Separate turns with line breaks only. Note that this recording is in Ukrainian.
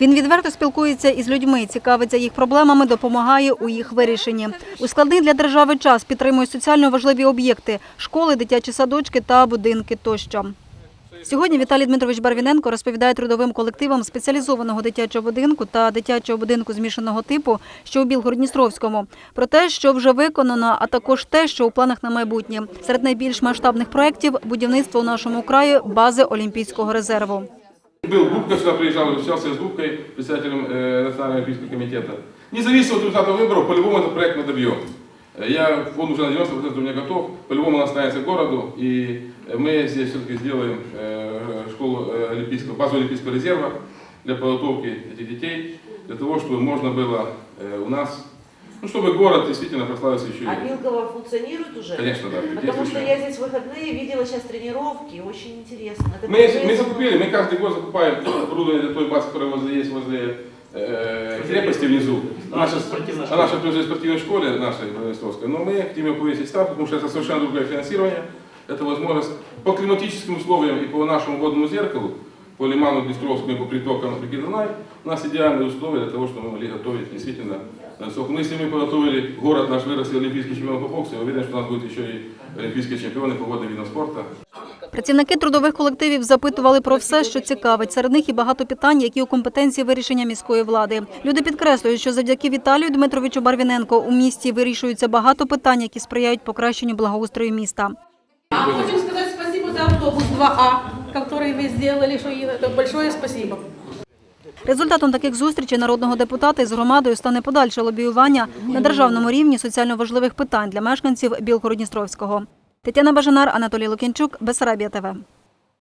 Він відверто спілкується із людьми, цікавиться їх проблемами, допомагає у їх вирішенні. У складний для держави час підтримує соціально важливі об'єкти – школи, дитячі садочки та будинки тощо. Сьогодні Віталій Дмитрович Барвіненко розповідає трудовим колективам спеціалізованого дитячого будинку та дитячого будинку змішаного типу, що у Білгородністровському, про те, що вже виконано, а також те, що у планах на майбутнє. Серед найбільш масштабних проєктів – будівництво у нашому краї бази Олімпійського резерву.
Был Губка сюда приезжал, общался с Губкой, председателем э, Национального олимпийского комитета. Независимо от результата выборов, по-любому этот проект мы добьем. Э, Я, он уже на 90% у меня готов, по-любому он останется городу, и э, мы здесь все-таки сделаем э, школу э, олимпийского, базу Олимпийского резерва для подготовки этих детей, для того, чтобы можно было э, у нас, ну, чтобы город действительно прославился еще
А. Вилково функционирует уже?
Конечно, да.
Потому что я здесь в выходные видела сейчас тренировки, очень интересно. Это
Мы, мы
за-
закупили, мы каждый год закупаем оборудование для той базы, которая возле, есть возле э, крепости внизу.
Наша спортивная
А наша тоже спортивной школе, нашей Новостровской. Но мы хотим ее повысить ставку, потому что это совершенно другое финансирование. Это возможность по климатическим условиям и по нашему водному зеркалу, по лиману Днестровскому и по притокам реки Дунай, у нас идеальные условия для того, чтобы мы могли готовить действительно на высоком. Ну, если мы подготовили город наш вырастил олимпийский чемпион по боксу, я уверен, что у нас будут еще и олимпийские чемпионы по водным видам спорта.
Працівники трудових колективів запитували про все, що цікавить. Серед них і багато питань, які у компетенції вирішення міської влади. Люди підкреслюють, що завдяки Віталію Дмитровичу Барвіненко у місті вирішується багато питань, які сприяють покращенню благоустрою міста.
А хотим сказать спасибо за автобус 2А, который вы сделали, что и это большое спасибо.
Результатом таких зустрічей народного депутата із громадою стане подальше лобіювання на державному рівні соціально важливих питань для мешканців Білгородністровського. Тетяна Бажанар, Анатолій Лукінчук, Бесарабія ТВ.